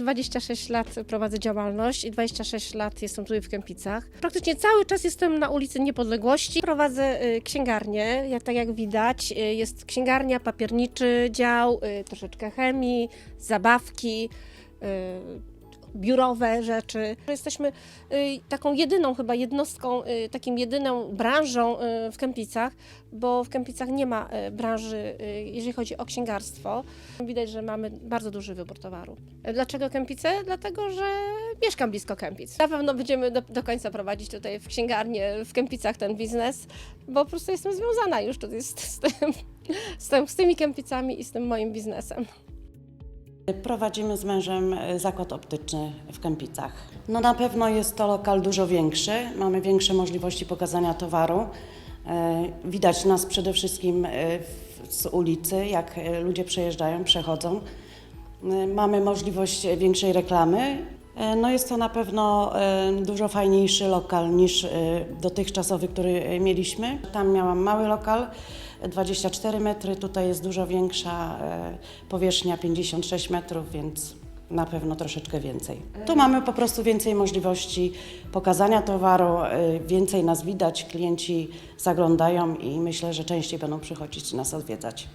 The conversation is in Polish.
26 lat prowadzę działalność i 26 lat jestem tutaj w Kępicach. Praktycznie cały czas jestem na ulicy Niepodległości. Prowadzę y, księgarnię, jak, tak jak widać. y, Jest księgarnia, papierniczy dział, y, troszeczkę chemii, zabawki, biurowe rzeczy. Jesteśmy y, taką jedyną chyba jednostką, y, takim jedyną branżą y, w Kępicach, bo w Kępicach nie ma branży, jeżeli chodzi o księgarstwo. Widać, że mamy bardzo duży wybór towaru. Dlaczego Kępice? Dlatego, że mieszkam blisko Kępic. Na pewno będziemy do, do końca prowadzić tutaj w księgarnię w Kępicach ten biznes, bo po prostu jestem związana już tutaj z, z, tym, z, tym, z tymi Kępicami i z tym moim biznesem. Prowadzimy z mężem e, zakład optyczny w Kępicach. No na pewno jest to lokal dużo większy, mamy większe możliwości pokazania towaru. E, Widać nas przede wszystkim e, z ulicy, jak ludzie przejeżdżają, przechodzą. Mamy możliwość większej reklamy. E, No jest to na pewno e, dużo fajniejszy lokal niż e, dotychczasowy, który mieliśmy. Tam miałam mały lokal, e, 24 metry, tutaj jest dużo większa powierzchnia, 56 metrów, więc na pewno troszeczkę więcej. Tu mamy po prostu więcej możliwości pokazania towaru, więcej nas widać, klienci zaglądają i myślę, że częściej będą przychodzić nas odwiedzać.